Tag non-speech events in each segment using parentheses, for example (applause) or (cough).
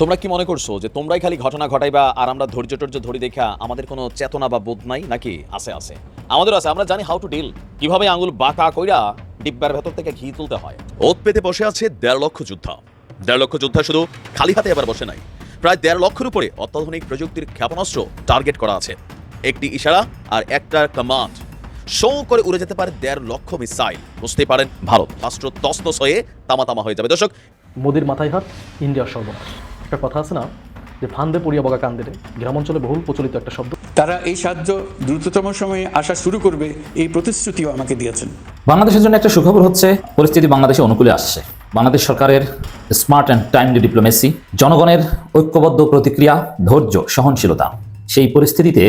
তোমরা কি মনে করছ যে তোমরাই খালি ঘটনা ঘটাইবা আর আমরা ধৈর্য টর্য ধরি দেখা আমাদের কোনো চেতনা বা বোধ নাই নাকি? আছে আছে। আমাদের আছে আমরা জানি হাউ টু ডিল কীভাবে আঙুল বাঁকা কইরা ডিব্বার ভেতর থেকে ঘি তুলতে হয়। ওত পেতে বসে আছে দেড় লক্ষ যোদ্ধা। দেড় লক্ষ যোদ্ধা শুধু খালি হাতে এবার বসে নাই। প্রায় দেড় লক্ষের উপরে অত্যাধুনিক প্রযুক্তির ক্ষেপণাস্ত্র টার্গেট করা আছে। একটি ইশারা আর একটা কমান্ড শো করে উড়ে যেতে পারে দেড় লক্ষ মিসাইল বুঝতেই পারেন ভারত। রাষ্ট্র তস্তস হয়ে তামা তামা হয়ে যাবে। দর্শক মোদির মাথায় হাত ইন্ডিয়ার সর্বনাশ। একটা কথা আছে না যে ফান্দে পড়িয়া বগা কান্দেরে গ্রামাঞ্চলে বহুল প্রচলিত একটা শব্দ। তারা এই সাহায্য দ্রুততম সময়ে আসা শুরু করবে এই প্রতিশ্রুতিও আমাকে দিয়েছেন। বাংলাদেশের জন্য একটা সুখবর হচ্ছে পরিস্থিতি বাংলাদেশে অনুকূলে আসছে। বাংলাদেশ সরকারের স্মার্ট অ্যান্ড টাইমলি ডিপ্লোমেসি জনগণের ঐক্যবদ্ধ প্রতিক্রিয়া ধৈর্য সহনশীলতা সেই পরিস্থিতিতে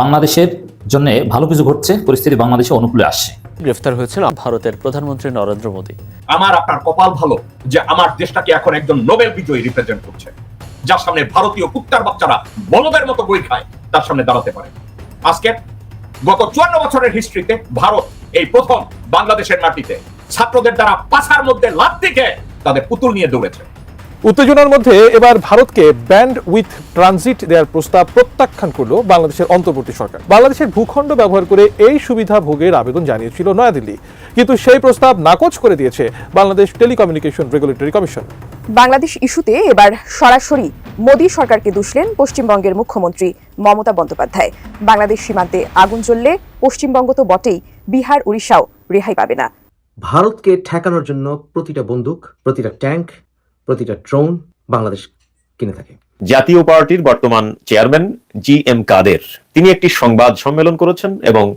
বাংলাদেশের জন্য ভালো কিছু ঘটছে পরিস্থিতি বাংলাদেশে অনুকূলে আসছে। গ্রেফতার হয়েছেন ভারতের প্রধানমন্ত্রী নরেন্দ্র মোদী। আমার আপনার কপাল ভালো যে আমার দেশটাকে এখন একজন নোবেল বিজয়ী রিপ্রেজেন্ট করছে। যার সামনে ভারতীয় কুত্তার বাচ্চারা বলদের মতো বই খায়, তার সামনে দাঁড়াতে পারে। আজকে গত চুয়ান্ন বছরের হিস্ট্রিতে ভারত এই প্রথম বাংলাদেশের মাটিতে ছাত্রদের দ্বারা পাশার মধ্যে লাভ থেকে তাদের পুতুল নিয়ে দৌড়েছে। উত্তেজনার মধ্যে এবার ভারতকে ব্যান্ড উইথ ট্রানজিট দেওয়ার প্রস্তাব প্রত্যাখ্যান করল বাংলাদেশের অন্তর্বর্তী সরকার। বাংলাদেশের ভূখণ্ড ব্যবহার করে এই সুবিধা ভোগের আবেদন জানিয়েছিল নয়াদিল্লি। কিন্তু সেই প্রস্তাব নাকচ করে দিয়েছে Bangladesh telecommunication regulatory commission. Bangladesh ইস্যুতে এবার সরাসরি মোদী সরকারকে দুষলেন পশ্চিমবঙ্গের মুখ্যমন্ত্রী মমতা বন্দ্যোপাধ্যায়। বাংলাদেশ সীমান্তে আগুন জ্বললে পশ্চিমবঙ্গ তো বটেই বিহার উড়িষ্যাও রেহাই পাবে না। ভারতকে ঠেকানোর জন্য প্রতিটা বন্দুক প্রতিটা ট্যাঙ্ক প্রতিটা ড্রোন বাংলাদেশ কিনে থাকে। জাতীয় পার্টির বর্তমান চেয়ারম্যান জি এম কাদের। তিনি একটি সংবাদ সম্মেলন করেছেন এবং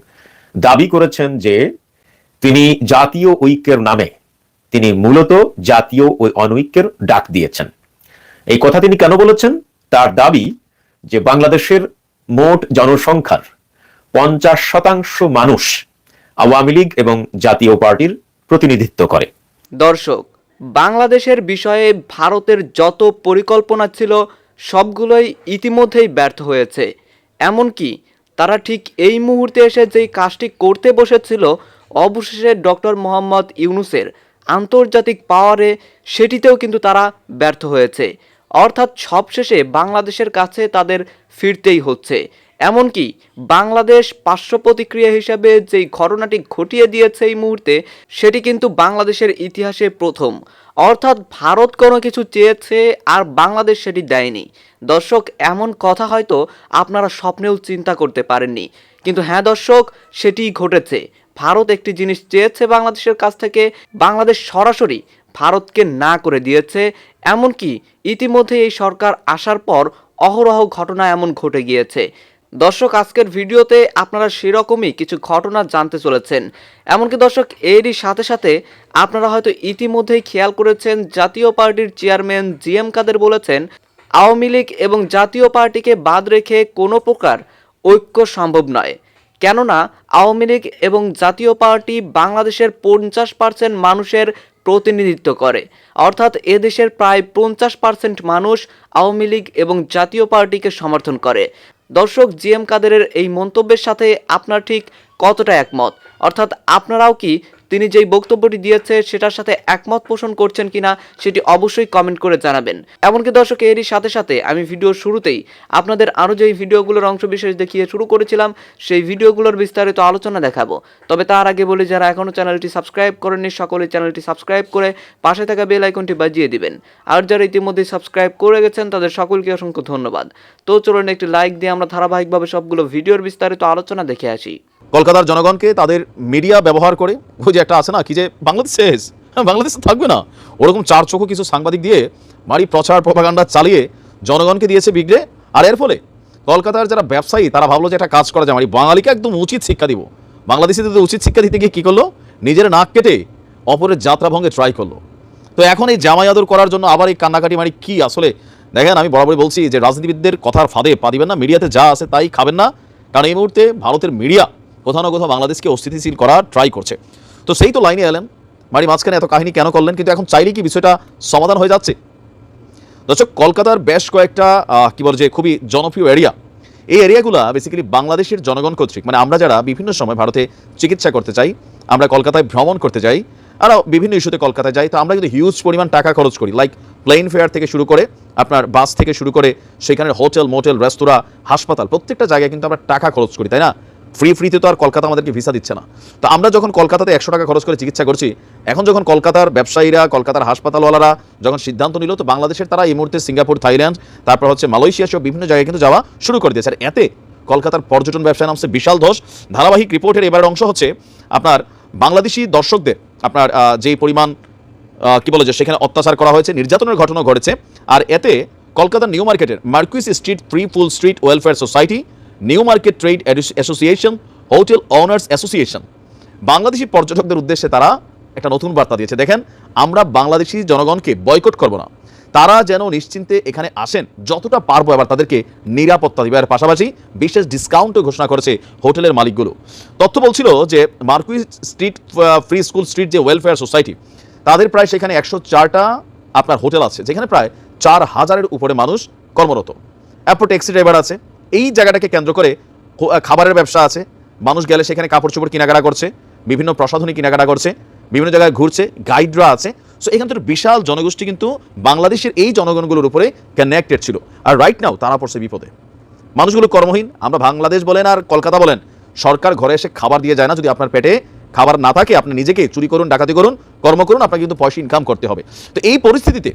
দাবি করেছেন যে তিনি জাতীয় ঐক্যের নামে তিনি মূলত জাতীয় ও অনৈক্যের ডাক দিয়েছেন। এই কথা তিনি কেন বলেছেন? তার দাবি যে বাংলাদেশের মোট জনসংখ্যার পঞ্চাশ শতাংশ মানুষ আওয়ামী লীগ এবং জাতীয় পার্টির প্রতিনিধিত্ব করে। দর্শক বাংলাদেশের বিষয়ে ভারতের যত পরিকল্পনা ছিল, সবগুলোই ইতিমধ্যেই ব্যর্থ হয়েছে। এমনকি তারা ঠিক এই মুহূর্তে এসে যেই কাজটি করতে বসেছিল, অবশেষে ডক্টর মোহাম্মদ ইউনুসের আন্তর্জাতিক পাওয়ারে সেটিতেও কিন্তু তারা ব্যর্থ হয়েছে। অর্থাৎ সবশেষে বাংলাদেশের কাছে তাদের ফিরতেই হচ্ছে। এমনকি বাংলাদেশ পার্শ্ব প্রতিক্রিয়া হিসাবে যেই ঘটনাটি ঘটিয়ে দিয়েছে এই মুহূর্তে, সেটি কিন্তু বাংলাদেশের ইতিহাসে প্রথম। অর্থাৎ ভারত কোনো কিছু চেয়েছে আর বাংলাদেশ সেটি দেয়নি। দর্শক, এমন কথা হয়তো আপনারা স্বপ্নেও চিন্তা করতে পারেননি। কিন্তু হ্যাঁ দর্শক, সেটিই ঘটেছে। ভারত একটি জিনিস চেয়েছে বাংলাদেশের কাছ থেকে, বাংলাদেশ সরাসরি ভারতকে না করে দিয়েছে। এমনকি ইতিমধ্যে এই সরকার আসার পর অহরহ ঘটনা এমন ঘটে গিয়েছে। দর্শক, আজকের ভিডিওতে আপনারা সেরকমই কিছু ঘটনা জানতে চলেছেন। এমনকি দর্শক, এরই সাথে সাথে আপনারা হয়তো ইতিমধ্যেই খেয়াল করেছেন, জাতীয় পার্টির চেয়ারম্যান জি এম কাদের বলেছেন, আওয়ামী লীগ এবং জাতীয় পার্টিকে বাদ রেখে কোনো প্রকার ঐক্য সম্ভব নয়। কেননা, আওয়ামী লীগ এবং জাতীয় পার্টি বাংলাদেশের পঞ্চাশ পার্সেন্ট মানুষের প্রতিনিধিত্ব করে। অর্থাৎ, এদেশের প্রায় পঞ্চাশ পার্সেন্ট মানুষ আওয়ামী লীগ এবং জাতীয় পার্টিকে সমর্থন করে। দর্শক জি এম কাদেরের এই মন্তব্যের সাথে আপনার ঠিক কতটা একমত? অর্থাৎ আপনারাও কি তিনি যেই বক্তব্যটি দিয়েছে সেটার সাথে একমত পোষণ করছেন কিনা সেটি অবশ্যই কমেন্ট করে জানাবেন। এমনকি দর্শক, এরই সাথে সাথে আমি ভিডিওর শুরুতেই আপনাদের আরও যেই ভিডিওগুলোর অংশ বিশেষ দেখিয়ে শুরু করেছিলাম, সেই ভিডিওগুলোর বিস্তারিত আলোচনা দেখাবো। তবে তার আগে বলি, যারা এখনও চ্যানেলটি সাবস্ক্রাইব করেননি, সকলে চ্যানেলটি সাবস্ক্রাইব করে পাশে থাকা বেল আইকনটি বাজিয়ে দিবেন। আর যারা ইতিমধ্যে সাবস্ক্রাইব করে গেছেন, তাদের সকলকে অসংখ্য ধন্যবাদ। তো চলুন একটি লাইক দিয়ে আমরা ধারাবাহিকভাবে সবগুলো ভিডিওর বিস্তারিত আলোচনা দেখে আসি। কলকাতার জনগণকে তাদের মিডিয়া ব্যবহার করে, ওই যে একটা আছে না, কি যে বাংলাদেশ শেষ হ্যাঁ বাংলাদেশ থাকবে না। ওরকম চার চোখো কিছু সাংবাদিক দিয়ে বাড়ি প্রচার প্রপাগান্ডা চালিয়ে জনগণকে দিয়েছে বিগড়ে। আর এর ফলে কলকাতার যারা ব্যবসায়ী, তারা ভাবলো যে একটা কাজ করা যায়। মানে বাঙালিকে একদম উচিত শিক্ষা দিব। বাংলাদেশিদের উচিত শিক্ষা দিতে গিয়ে কী করল? নিজের নাক কেটে অপরের যাত্রা ভঙ্গে ট্রাই করল। তো এখন এই জামাই আদর করার জন্য আবার এই কান্নাকাটি মানে কি আসলে? দেখেন, আমি বরাবরই বলছি যে রাজনীতিবিদদের কথার ফাঁদে পা দিবেন না। মিডিয়াতে যা আছে তাই খাবেন না। কারণ এই মুহূর্তে ভারতের মিডিয়া কোথাও না কোথাও বাংলাদেশকে অস্থিতিশীল করার ট্রাই করছে। তো সেই তো লাইনে এলেন। বাড়ি মাঝখানে এত কাহিনী কেন করলেন, কিন্তু এখন চাইলেই কি বিষয়টা সমাধান হয়ে যাচ্ছে? দর্শক, কলকাতার বেশ কয়েকটা কি বলে যে, খুবই জনপ্রিয় এরিয়া এই এরিয়াগুলো বেসিক্যালি বাংলাদেশের জনগণ কর্তৃক মানে আমরা যারা বিভিন্ন সময় ভারতে চিকিৎসা করতে চাই, আমরা কলকাতায় ভ্রমণ করতে যাই আরও বিভিন্ন ইস্যুতে কলকাতায় যাই, তো আমরা কিন্তু হিউজ পরিমাণ টাকা খরচ করি লাইক প্লেন ফেয়ার থেকে শুরু করে, আপনার বাস থেকে শুরু করে, সেখানে হোটেল মোটেল রেস্তোরাঁ হাসপাতাল, প্রত্যেকটা জায়গায় কিন্তু আমরা টাকা খরচ করি, তাই না? ফ্রি ফ্রিতে তো আর কলকাতা আমাদেরকে ভিসা দিচ্ছে না। তো আমরা যখন কলকাতাতে একশো টাকা খরচ করে চিকিৎসা করছি, এখন যখন কলকাতার ব্যবসায়ীরা, কলকাতার হাসপাতালওয়ালারা যখন সিদ্ধান্ত নিল, তো বাংলাদেশের তারা এই মুহূর্তে সিঙ্গাপুর, থাইল্যান্ড, তারপর হচ্ছে মালয়েশিয়া সহ বিভিন্ন জায়গায় কিন্তু যাওয়া শুরু করে দিয়েছে। আর এতে কলকাতার পর্যটন ব্যবসায় নামছে বিশাল ধস। ধারাবাহিক রিপোর্টের এবার অংশ হচ্ছে আপনার বাংলাদেশি দর্শকদের, আপনার যেই পরিমাণ কি বলে যে সেখানে অত্যাচার করা হয়েছে, নির্যাতনের ঘটনা ঘটেছে। আর এতে কলকাতার নিউ মার্কেটের মার্কুইস স্ট্রিট ফ্রি ফুল street welfare society new market trade association hotel owners association Bangladeshi পর্যটকদের উদ্দেশ্যে তারা একটা নতুন বার্তা দিয়েছে। দেখেন, আমরা বাংলাদেশি জনগণকে বয়কট করব না। তারা যেন নিশ্চিন্তে এখানে আসেন, যতটা পারব এবার তাদেরকে নিরাপত্তা দেবার পাশাপাশি বিশেষ ডিসকাউন্টও ঘোষণা করেছে হোটেলের মালিকগুলো। তথ্য বলছিল যে Marquis street free school street যে ওয়েলফেয়ার সোসাইটি তাদের প্রায় সেখানে একশো চারটা আপনার হোটেল আছে, যেখানে প্রায় চার হাজারের উপরে মানুষ কর্মরত। এরপর ট্যাক্সি ড্রাইভার আছে এই জায়গাটাকে কেন্দ্র করে খাবারের ব্যবসা আছে। মানুষ গেলে সেখানে কাপড় চোপড় কেনাকাটা করছে, বিভিন্ন প্রসাধনী কেনাকাটা করছে, বিভিন্ন জায়গায় ঘুরছে গাইডরা আছে। সো এখান থেকে বিশাল জনগোষ্ঠী কিন্তু বাংলাদেশের এই জনগণগুলোর উপরে কানেক্টেড ছিল। আর রাইট নাও তারা পড়ছে বিপদে। মানুষগুলো কর্মহীন, আমরা বাংলাদেশ বলেন আর কলকাতা বলেন, সরকার ঘরে এসে খাবার দিয়ে যায় না। যদি আপনার পেটে খাবার না থাকে, আপনি নিজেকে চুরি করুন, ডাকাতি করুন, কর্ম করুন, আপনাকে কিন্তু পয়সা ইনকাম করতে হবে। তো এই পরিস্থিতিতে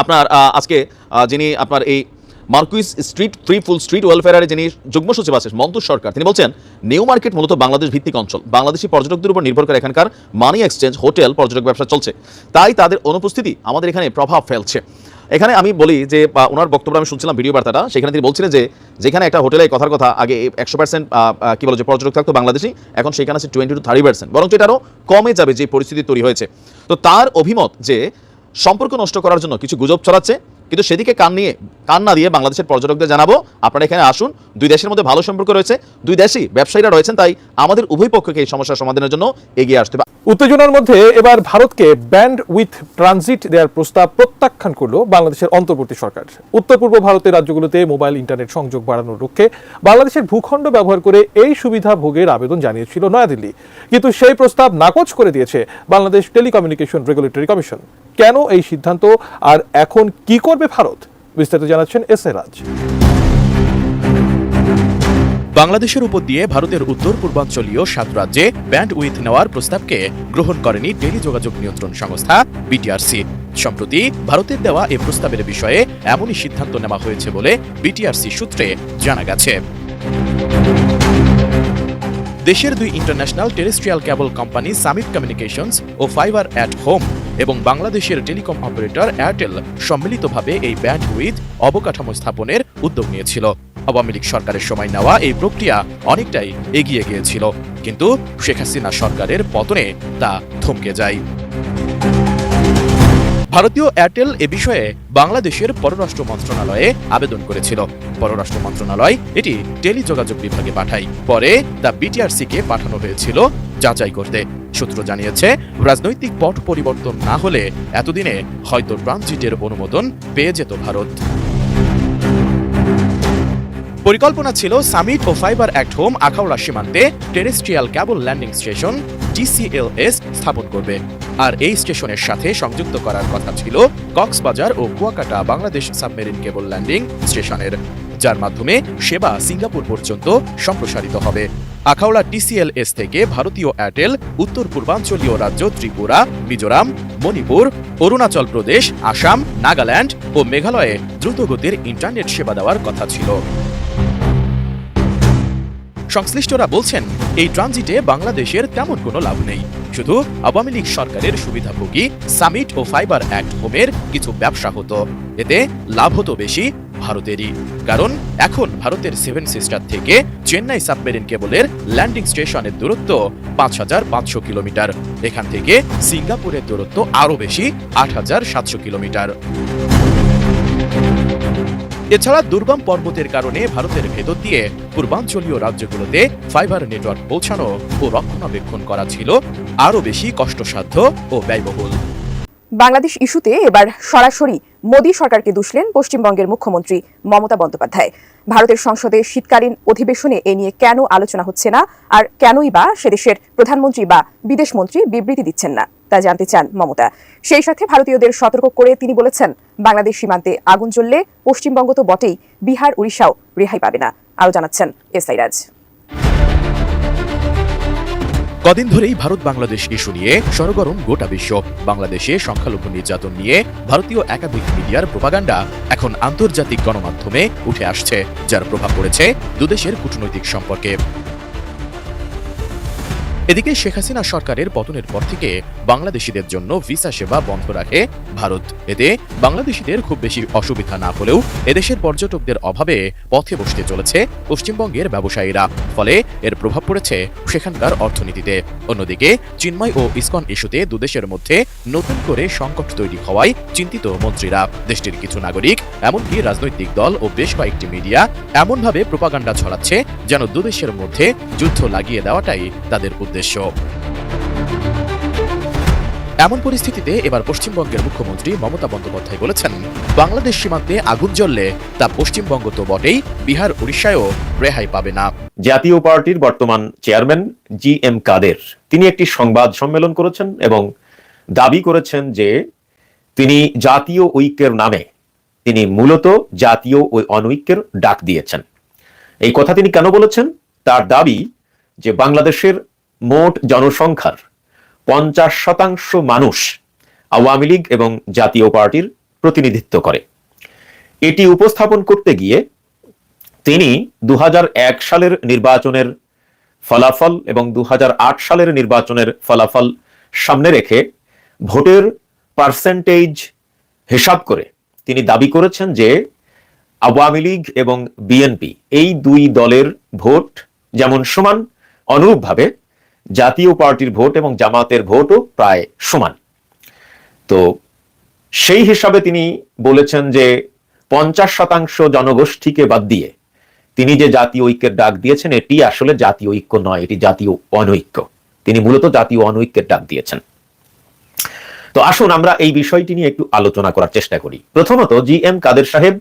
আপনার আজকে যিনি আপনার এই মার্কুইস স্ট্রিট ফ্রি ফুল স্ট্রিট ওয়েলফেয়ারের যিনি যুগ্ম সচিব আছেন মন্তুর সরকার, তিনি বলছেন, নিউ মার্কেট মূলত বাংলাদেশ ভিত্তিক অঞ্চল। বাংলাদেশি পর্যটকদের উপর নির্ভর করে এখানকার মানি এক্সচেঞ্জ, হোটেল, পর্যটক ব্যবসা চলছে। তাই তাদের অনুপস্থিতি আমাদের এখানে প্রভাব ফেলছে। এখানে আমি বলি যে ওনার বক্তব্য আমি শুনছিলাম ভিডিও বার্তাটা, সেখানে তিনি বলছিলেন যে, যেখানে একটা হোটেলে কথার কথা আগে একশো পার্সেন্ট কি বলে যে পর্যটক থাকতো বাংলাদেশি, এখন সেখানে আছে টোয়েন্টি টু থার্টি পার্সেন্ট বরঞ্চ এটা আরও কমে যাবে যে পরিস্থিতি তৈরি হয়েছে। তো তার অভিমত যে, সম্পর্ক নষ্ট করার জন্য কিছু গুজব ছড়াচ্ছে কিন্তু সেদিকে কান নিয়ে, কান না দিয়ে বাংলাদেশের পর্যটকদের জানাব। আপনারা এখানে আসুন। দুই দেশের মধ্যে ভালো সম্পর্ক রয়েছে। দুই দেশই ব্যবসায়ীরা রয়েছেন, তাই আমাদের উভয় পক্ষকে এই সমস্যার সমাধানের জন্য এগিয়ে আসতে হবে। উত্তেজনার মধ্যে এবার ভারতকে ব্যান্ড উইথ ট্রানজিট দেওয়ার প্রস্তাব প্রত্যাখ্যান করল বাংলাদেশের অন্তর্বর্তী সরকার। উত্তর পূর্ব ভারতের রাজ্যগুলোতে মোবাইল, ইন্টারনেট সংযোগ বাড়ানোর লক্ষ্যে বাংলাদেশের ভূখণ্ড ব্যবহার করে এই সুবিধা ভোগের আবেদন জানিয়েছিল নয়াদিল্লি। কিন্তু সেই প্রস্তাব নাকচ করে দিয়েছে বাংলাদেশ টেলিকমিউনিকেশন রেগুলেটরি কমিশন। কেন এই সিদ্ধান্ত? আর এখন কি করবে ভারত? বিস্তারিত জানাচ্ছেন এস এ রাজ। বাংলাদেশের উপর দিয়ে ভারতের উত্তর পূর্বাঞ্চলীয় সাত রাজ্যে ব্যান্ড উইথ নেওয়ার প্রস্তাবকে গ্রহণ করেনি টেলি যোগাযোগ নিয়ন্ত্রণ সংস্থা, বিটিআরসি। সম্প্রতি ভারতের দেওয়া এ প্রস্তাবের বিষয়ে এমনই সিদ্ধান্ত নেওয়া হয়েছে বলে বিটিআরসি সূত্রে জানা গেছে। দেশের দুই international terrestrial cable company Summit communications O fibre at home এবং বাংলাদেশের টেলিকম অপারেটর এয়ারটেল সম্মিলিতভাবে এই ব্যান্ড উইথ অবকাঠামো স্থাপনের উদ্যোগ নিয়েছিল। আওয়ামী লীগ সরকারের সময় নেওয়া এই প্রক্রিয়া অনেকটাই এগিয়ে গিয়েছিল, কিন্তু শেখ হাসিনা সরকারের পতনে তা থমকে যায়। ভারতীয় এয়ারটেল এ বিষয়ে বাংলাদেশের পররাষ্ট্র মন্ত্রণালয়ে আবেদন করেছিল। পররাষ্ট্র মন্ত্রণালয় এটি টেলিযোগাযোগ বিভাগে পাঠায়। পরে তা বিটিআরসিকে পাঠানো হয়েছিল যাচাই করতে। সূত্র জানিয়েছে, রাজনৈতিক পট পরিবর্তন না হলে এতদিনে হয়তো ট্রানজিটের অনুমোদন পেয়ে যেত ভারত। পরিকল্পনা ছিল সামিট ও ফাইবার অ্যাক্ট হোম আখাউড়া সীমান্তে terrestrial cable landing station TCLS স্থাপন করবে। আর এই স্টেশনের সাথে সংযুক্ত করার কথা ছিল কক্সবাজার ও Kuakata Bangladesh submarine cable landing স্টেশনের, যার মাধ্যমে সেবা সিঙ্গাপুর পর্যন্ত সম্প্রসারিত হবে। আখাউড়া টিসিএলএস থেকে ভারতীয় এয়ারটেল উত্তর পূর্বাঞ্চলীয় রাজ্য ত্রিপুরা, মিজোরাম, মণিপুর, অরুণাচল প্রদেশ, আসাম, নাগাল্যান্ড ও মেঘালয়ে দ্রুতগতির ইন্টারনেট সেবা দেওয়ার কথা ছিল। সংশ্লিষ্টরা বলছেন, এই ট্রানজিটে বাংলাদেশের তেমন কোনো লাভ নেই। শুধু আওয়ামী লীগ সরকারের সুবিধাভোগী সামিট ও ফাইবার অ্যাক্ট হোমের কিছু ব্যবসা হতো। এতে লাভ হতো বেশি ভারতেরই। কারণ এখন ভারতের সেভেন সিস্টার থেকে চেন্নাই সাবমেরিন কেবলের ল্যান্ডিং স্টেশনের দূরত্ব পাঁচ হাজার পাঁচশো কিলোমিটার। এখান থেকে সিঙ্গাপুরের দূরত্ব আরও বেশি, আট হাজার সাতশো কিলোমিটার। এছাড়া দুর্গম পর্বতের কারণে ভারতের ভেতর দিয়ে পূর্বাঞ্চলীয় রাজ্যগুলোতে ফাইবার নেটওয়ার্ক পৌঁছানো ও রক্ষণাবেক্ষণ করা ছিল আরও বেশি কষ্টসাধ্য ও ব্যয়বহুল। বাংলাদেশ ইস্যুতে এবার সরাসরি মোদী সরকারকে দুষলেন পশ্চিমবঙ্গের মুখ্যমন্ত্রী মমতা বন্দ্যোপাধ্যায়। ভারতের সংসদে শীতকালীন অধিবেশনে এ নিয়ে কেন আলোচনা হচ্ছে না? আর কেনই বা সে দেশের প্রধানমন্ত্রী বা বিদেশমন্ত্রী বিবৃতি দিচ্ছেন না? তা জানতে চান মমতা। সেই সাথে ভারতীয়দের সতর্ক করে তিনি বলেছেন, বাংলাদেশ সীমান্তে আগুন জ্বললে পশ্চিমবঙ্গ তো বটেই, বিহার, উড়িষ্যাও রেহাই পাবে না, আরও জানাচ্ছেন এস আই রাজ। কদিন ধরেই ভারত বাংলাদেশ ইস্যু নিয়ে সরগরম গোটা বিশ্ব। বাংলাদেশে সংখ্যালঘু নির্যাতন নিয়ে ভারতীয় একাধিক মিডিয়ার প্রোপাগান্ডা এখন আন্তর্জাতিক গণমাধ্যমে উঠে আসছে, যার প্রভাব পড়েছে দুদেশের কূটনৈতিক সম্পর্কে। এদিকে শেখ হাসিনা সরকারের পতনের পর থেকে বাংলাদেশিদের জন্য ভিসা সেবা বন্ধ রাখে ভারত। এতে বাংলাদেশিদের খুব বেশি অসুবিধা না হলেও এদেশের পর্যটকদের অভাবে পথে বসতে চলেছে পশ্চিমবঙ্গের ব্যবসায়ীরা। ফলে এর প্রভাব পড়েছে সেখানকার অর্থনীতিতে। অন্যদিকে চিন্ময় ও ইসকন ইস্যুতে দুদেশের মধ্যে নতুন করে সংকট তৈরি হওয়ায় চিন্তিত মন্ত্রীরা। দেশটির কিছু নাগরিক, এমনকি রাজনৈতিক দল ও বেশ কয়েকটি মিডিয়া এমনভাবে প্রোপাগান্ডা ছড়াচ্ছে যেন দুদেশের মধ্যে যুদ্ধ লাগিয়ে দেওয়াটাই তাদের উদ্দেশ্য। এমন পরিস্থিতিতে এবার পশ্চিমবঙ্গের মুখ্যমন্ত্রী মমতা বন্দ্যোপাধ্যায় বলেছেন, বাংলাদেশ সীমান্তে আগুন জ্বললে তা পশ্চিমবঙ্গ তো বটেই, বিহার উড়িষ্যায়ও রেহাই পাবে না। জাতীয় পার্টির বর্তমান চেয়ারম্যান জি এম কাদের, তিনি একটি সংবাদ সম্মেলন করেছেন এবং দাবি করেছেন যে তিনি জাতীয় ঐক্যের নামে তিনি মূলত জাতীয় ওই অনৈক্যের ডাক দিয়েছেন। এই কথা তিনি কেন বলেছেন? তার দাবি যে বাংলাদেশের মোট জনসংখ্যার পঞ্চাশ শতাংশ মানুষ আওয়ামী লীগ এবং জাতীয় পার্টির প্রতিনিধিত্ব করে। এটি উপস্থাপন করতে গিয়ে তিনি দু হাজার এক সালের নির্বাচনের ফলাফল এবং দু হাজার আট সালের নির্বাচনের ফলাফল সামনে রেখে ভোটের পার্সেন্টেজ হিসাব করে তিনি দাবি করেছেন যে আওয়ামী লীগ এবং বিএনপি এই দুই দলের ভোট যেমন সমান, অনুরূপভাবে জাতীয় পার্টির ভোট এবং জামাতের ভোটও প্রায় সমান। তো সেই হিসাবে তিনি বলেছেন যে পঞ্চাশ শতাংশ জনগোষ্ঠীকে বাদ দিয়ে তিনি যে জাতীয় ঐক্যের ডাক দিয়েছেন, এটি আসলে জাতীয় ঐক্য নয়, এটি জাতীয় অনৈক্য। তিনি মূলত জাতীয় অনৈক্যের ডাক দিয়েছেন। তো আসুন আমরা এই বিষয়টি নিয়ে একটু আলোচনা করার চেষ্টা করি। প্রথমত জি এম কাদের সাহেব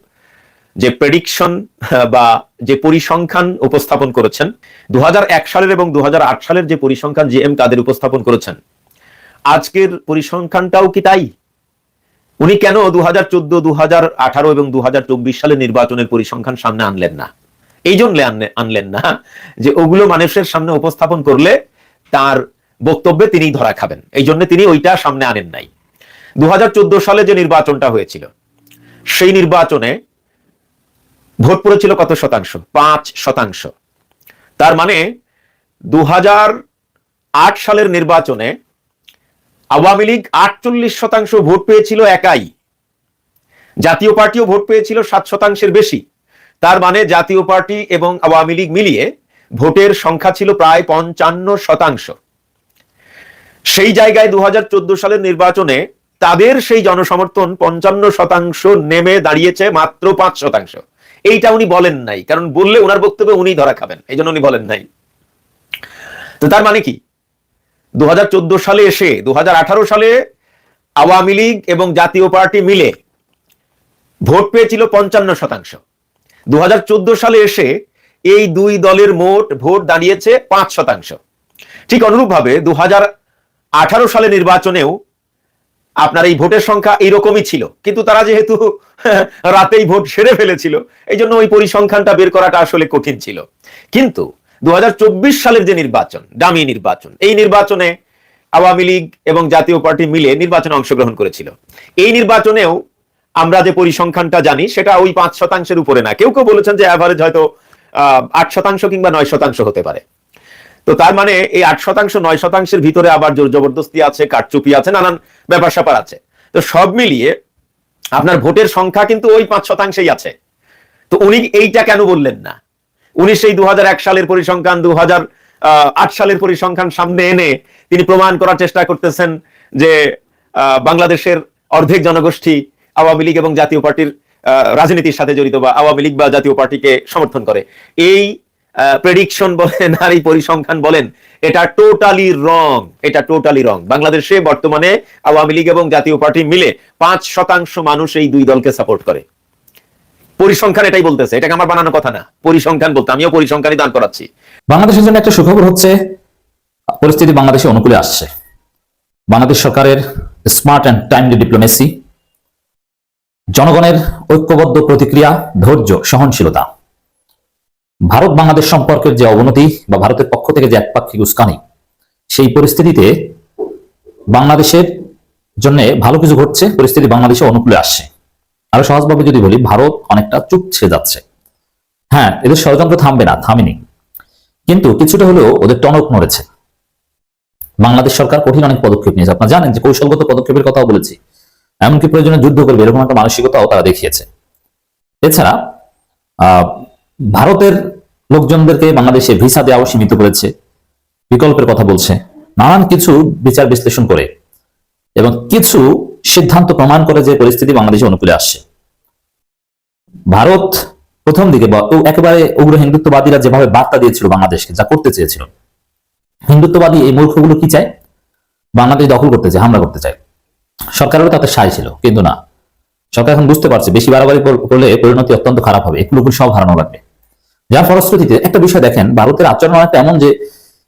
যে প্রেডিকশন (laughs) বা যে পরিসংখ্যান উপস্থাপন করেছেন দু হাজার এক সালের এবং দু হাজার আট সালের যে পরিসংখ্যান জি এম কাদের উপস্থাপন করেছেন, আজকের পরিসংখ্যানটাও কি তাই? উনি কেন দু হাজার চোদ্দ দু হাজার আঠারো এবং দু হাজার চব্বিশ সালের নির্বাচনের পরিসংখ্যান সামনে আনলেন না? এই জন্য আনলেন না, যে ওগুলো মানুষের সামনে উপস্থাপন করলে তার বক্তব্যে তিনি ধরা খাবেন। এই জন্য তিনি ওইটা সামনে আনেন নাই। দু হাজার চোদ্দ সালে যে নির্বাচনটা হয়েছিল, সেই নির্বাচনে ভোট পড়েছিল কত শতাংশ? পাঁচ শতাংশ। তার মানে দু হাজার আট সালের নির্বাচনে আওয়ামী লীগ আটচল্লিশ শতাংশ ভোট পেয়েছিল একাই। জাতীয় পার্টিও ভোট পেয়েছিল সাত শতাংশের বেশি। তার মানে জাতীয় পার্টি এবং আওয়ামী লীগ মিলিয়ে ভোটের সংখ্যা ছিল প্রায় পঞ্চান্ন শতাংশ। সেই জায়গায় দু হাজার চোদ্দ সালের নির্বাচনে তাদের সেই জনসমর্থন পঞ্চান্ন শতাংশ নেমে দাঁড়িয়েছে মাত্র পাঁচ শতাংশ। এইটা উনি বলেন নাই। কারণ বললে ওনার বক্তব্যে উনি ধরা খাবেন। এই জন্য উনি বলেন নাই। তো তার মানে কি? দু হাজার চোদ্দ সালে এসে দু হাজার আঠারো সালে আওয়ামী লীগ এবং জাতীয় পার্টি মিলে ভোট পেয়েছিল পঞ্চান্ন শতাংশ। দু হাজার চোদ্দ সালে এসে এই দুই দলের মোট ভোট দাঁড়িয়েছে পাঁচ শতাংশ। ঠিক অনুরূপভাবে দু আঠারো সালে নির্বাচনেও আপনার এই ভোটের সংখ্যা এইরকমই ছিল। কিন্তু তারা যেহেতু (laughs) রাতেই ভোট সেরে ফেলেছিল এই জন্য ওই পরিসংখ্যানটা বের করাটা আসলে কঠিন ছিল। কিন্তু দু সালের যে নির্বাচন ডামি নির্বাচন, এই নির্বাচনে আওয়ামী লীগ এবং জাতীয় পার্টি মিলে নির্বাচনে অংশগ্রহণ করেছিল। এই নির্বাচনেও আমরা যে পরিসংখ্যানটা জানি, সেটা ওই পাঁচ শতাংশের উপরে না। কেউ কেউ বলেছেন যে অ্যাভারেজ হয়তো আট শতাংশ কিংবা নয় শতাংশ হতে পারে। তো তার মানে এই আট শতাংশ, নয় শতাংশের ভিতরে আবার জোর জবরদস্তি আছে, কারচুপি আছে, নানান ব্যাপার স্যাপার আছে। তো সব মিলিয়ে আপনার ভোটের সংখ্যা কিন্তু ওই পাঁচ শতাংশেই আছে। তো উনি এইটা কেন বললেন না? উনি সেই দু হাজার এক সালের পরিসংখ্যান দু আট সালের পরিসংখ্যান সামনে এনে তিনি প্রমাণ করার চেষ্টা করতেছেন যে বাংলাদেশের অর্ধেক জনগোষ্ঠী আওয়ামী লীগ এবং জাতীয় পার্টির রাজনীতির সাথে জড়িত বা আওয়ামী লীগ বা জাতীয় পার্টিকে সমর্থন করে। এই প্রেডিকশন বলেন (laughs) আর এই পরিসংখ্যান বলেন, এটা টোটালি রং এটা টোটালি রং বাংলাদেশে বর্তমানে আওয়ামী লীগ এবং জাতীয় পার্টি মিলে পাঁচ শতাংশ মানুষ এই দুই দলকে সাপোর্ট করে। পরিসংখ্যান এটাই বলতেছে, এটাকে আমার বানানো কথা না। পরিসংখ্যান বলতে, আমিও পরিসংখ্যানই দান করাচ্ছি। বাংলাদেশের জন্য একটা সুখবর হচ্ছে, পরিস্থিতি বাংলাদেশে অনুকূলে আসছে। বাংলাদেশ সরকারের স্মার্ট অ্যান্ড টাইমলি ডিপ্লোমেসি জনগণের ঐক্যবদ্ধ প্রতিক্রিয়া, ধৈর্য, সহনশীলতা। ভারত বাংলাদেশ সম্পর্কের যে অবনতি বা ভারতের পক্ষ থেকে যে একপাক্ষিক উস্কানি, সেই পরিস্থিতিতে বাংলাদেশের জন্য ভালো কিছু ঘটছে, পরিস্থিতি বাংলাদেশে অনুকূলে আসছে। আরও সহজভাবে যদি বলি, ভারত অনেকটা চুপছে যাচ্ছে। হ্যাঁ এদের ষড়যন্ত্র থামবে না, থামেনি। কিন্তু কিছুটা হলেও ওদের টনক নড়েছে। বাংলাদেশ সরকার কঠিন অনেক পদক্ষেপ নিয়েছে। আপনারা জানেন যে কৌশলগত পদক্ষেপের কথাও বলেছি। এমনকি প্রয়োজনে যুদ্ধ করবে, এরকম একটা মানসিকতাও তারা দেখিয়েছে। এছাড়া ভারতের লোকজনদেরকে বাংলাদেশে ভিসা দেওয়াও সীমিত করেছে। বিকল্পের কথা বলছে। নানান কিছু বিচার বিশ্লেষণ করে এবং কিছু সিদ্ধান্ত প্রমাণ করে যে পরিস্থিতি বাংলাদেশে অনুকূলে আসছে। ভারত প্রথম দিকে একেবারে উগ্র হিন্দুত্ববাদীরা যেভাবে বার্তা দিয়েছিল বাংলাদেশকে, যা করতে চেয়েছিল। হিন্দুত্ববাদী এই মূর্খগুলো কি চায়? বাংলাদেশ দখল করতে চায়, হামলা করতে চায়। সরকারেরও তাতে সায় ছিল, কিন্তু না। সরকার এখন বুঝতে পারছে, বেশি বাড়াবাড়ি কর- করলে পরিণতি অত্যন্ত খারাপ হবে। এগুলো সব হারানো লাগবে। যার ফলশ্রুতিতে একটা বিষয় দেখেন, ভারতের আচরণ অনেকটা এমন যে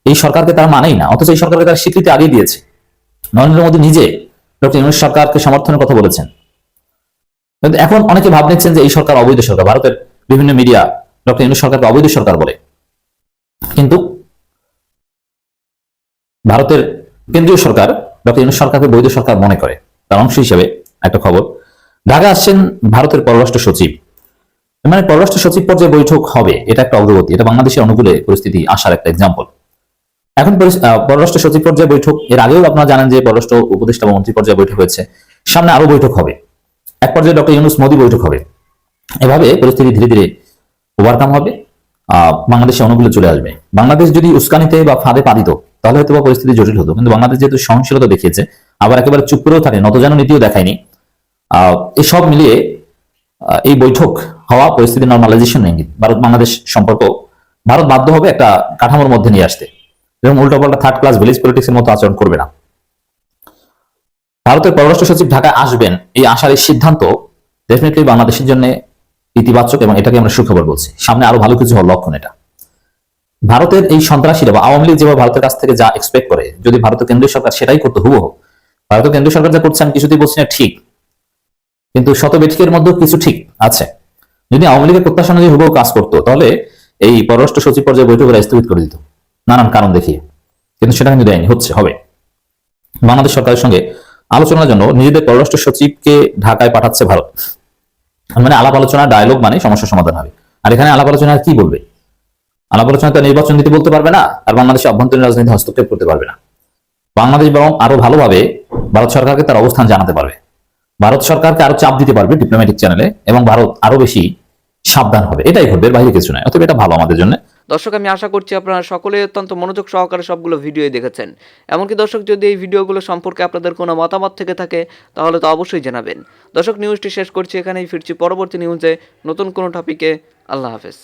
এই সরকারকে তারা মানেই না, অথচ এই সরকারকে তারা স্বীকৃতি আগেই দিয়েছে। নরেন্দ্র মোদী নিজে ডক্টর ইউনুস সরকারকে সমর্থনের কথা বলেছেন। কিন্তু এখন অনেকে ভাব নিচ্ছেন যে এই সরকার অবৈধ সরকার, ভারতের বিভিন্ন মিডিয়া ডক্টর ইউনুস সরকারকে অবৈধ সরকার বলে। কিন্তু ভারতের কেন্দ্রীয় সরকার ডক্টর ইউনুস সরকারকে বৈধ সরকার মনে করে। তার অংশ হিসেবে একটা খবর ঢাকা আসছেন ভারতের পররাষ্ট্র সচিব। মানে পররাষ্ট্র সচিব পর্যায়ে বৈঠক হবে এটা একটা অগ্রগতি এটা বাংলাদেশের অনুকূলে পরিস্থিতি আসার একটা এক্সাম্পল এখন পররাষ্ট্র সচিব পর্যায়ে বৈঠক এর আগেও আপনারা জানেন যে পররাষ্ট্র উপদেষ্টা মন্ত্রী পর্যায়ে বৈঠক হয়েছে। সামনে আরও বৈঠক হবে। এক পর্যায়ে ডক্টর ইউনুস মোদী বৈঠক হবে। এভাবে পরিস্থিতি ধীরে ধীরে ওভারকাম হবে বাংলাদেশে অনুকূলে চলে আসবে। বাংলাদেশ যদি উস্কানিতে বা ফাঁদে পা দিত তাহলে হয়তো বা পরিস্থিতি জটিল হতো। কিন্তু বাংলাদেশ যেহেতু সহনশীলতা দেখিয়েছে আবার একেবারে চুপ করেও থাকে নতজানো নীতিও দেখায়নি। আহ, এসব মিলিয়ে এই বৈঠক হওয়া পরিস্থিতি নর্মালাইজেশন ইঙ্গিত ভারত বাংলাদেশ সম্পর্ক, ভারত বাধ্য হবে একটা কাঠামোর মধ্যে নিয়ে আসতে। এবং উল্টো পাল্টা থার্ড ক্লাস ভিলেজ পলিটিক্স এর মতো আচরণ করবে না। ভারতের পররাষ্ট্র সচিব ঢাকায় আসবেন এই আসার এই সিদ্ধান্ত ডেফিনেটলি বাংলাদেশের জন্য ইতিবাচক এবং এটাকে আমরা সুখবর বলছি। সামনে আরও ভালো কিছু হওয়ার লক্ষণ এটা। ভারতের এই সন্ত্রাসীরা বা আওয়ামী লীগ যেভাবে ভারতের কাছ থেকে যা এক্সপেক্ট করে, যদি ভারতের কেন্দ্রীয় সরকার সেটাই করতে, হুবহ। ভারতের কেন্দ্রীয় সরকার যা করছে, আমি কিছুতেই বলছি না ঠিক। কিন্তু শত বেঠিকের মধ্যেও কিছু ঠিক আছে। যদি আওয়ামী লীগের প্রত্যাশা অনুযায়ী হুবহু কাজ করতো, তাহলে এই পররাষ্ট্র সচিব পর্যায়ে বৈঠকের স্থগিত করে দিত। নানান কারণ দেখিয়ে। কিন্তু সেটা কিন্তু দেয়নি, হচ্ছে, হবে। বাংলাদেশ সরকারের সঙ্গে আলোচনার জন্য নিজেদের পররাষ্ট্র সচিবকে ঢাকায় পাঠাচ্ছে ভারত। মানে আলাপ আলোচনা ডায়লগ মানে সমস্যা সমাধান হবে। আর এখানে আলাপ আলোচনা কি বলবে? আলাপ আলোচনা তো নির্বাচন দিতে বলতে পারবে না, আর বাংলাদেশে অভ্যন্তরীণ রাজনীতি হস্তক্ষেপ করতে পারবে না। বাংলাদেশ বরং আরও ভালোভাবে ভারত সরকারকে তার অবস্থান জানাতে পারবে। ভারত সরকারকে আরও চাপ দিতে পারবে ডিপ্লোম্যাটিক চ্যানেলে এবং ভারত আরও বেশি সাবধান হবে। এটাই ঘটবে বাইরে কিছু নয়। অতএব এটা ভালো আমাদের জন্য। দর্শক, আমি আশা করছি আপনারা সকলে অত্যন্ত মনোযোগ সহকারে সবগুলো ভিডিও দেখেছেন। এমনকি দর্শক, যদি এই ভিডিওগুলো সম্পর্কে আপনাদের কোনো মতামত থেকে থাকে, তাহলে তো অবশ্যই জানাবেন। দর্শক নিউজটি শেষ করছি এখানেই, ফিরছি পরবর্তী নিউজে নতুন কোনো টপিকে আল্লাহ হাফেজ।